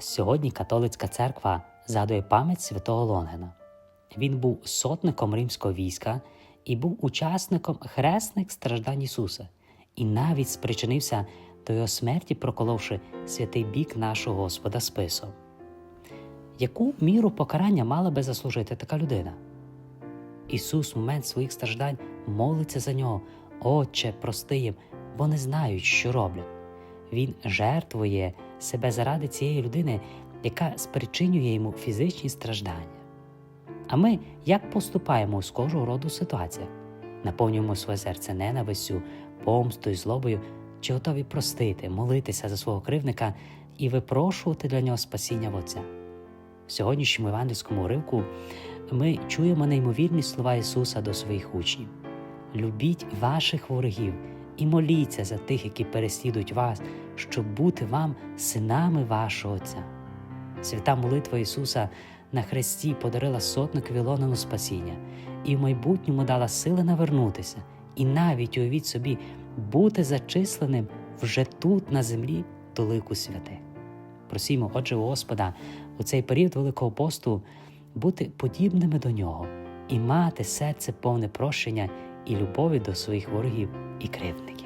Сьогодні католицька церква згадує пам'ять святого Лонгена. Він був сотником римського війська і був учасником хресних страждань Ісуса, і навіть спричинився до його смерті, проколовши святий бік нашого Господа списом. Яку міру покарання мала би заслужити така людина? Ісус в момент своїх страждань молиться за нього, Отче, прости їм, бо не знають, що роблять. Він жертвує себе заради цієї людини, яка спричинює йому фізичні страждання. А ми як поступаємо з кожного роду ситуаціях? Наповнюємо своє серце ненавистю, помстою, злобою, чи готові простити, молитися за свого кривника і випрошувати для нього спасіння в Отця. В сьогоднішньому євангельському уривку ми чуємо неймовірні слова Ісуса до своїх учнів: любіть ваших ворогів і моліться за тих, які переслідують вас, щоб бути вам синами вашого Отця. Свята молитва Ісуса на хресті подарила сотникові Лонану спасіння і в майбутньому дала сили навернутися, і навіть уявіть собі бути зачисленим вже тут, на землі, до лику святих. Просімо, отже, Господа у цей період Великого посту бути подібними до нього і мати серце повне прощення і любові до своїх ворогів і кривдників.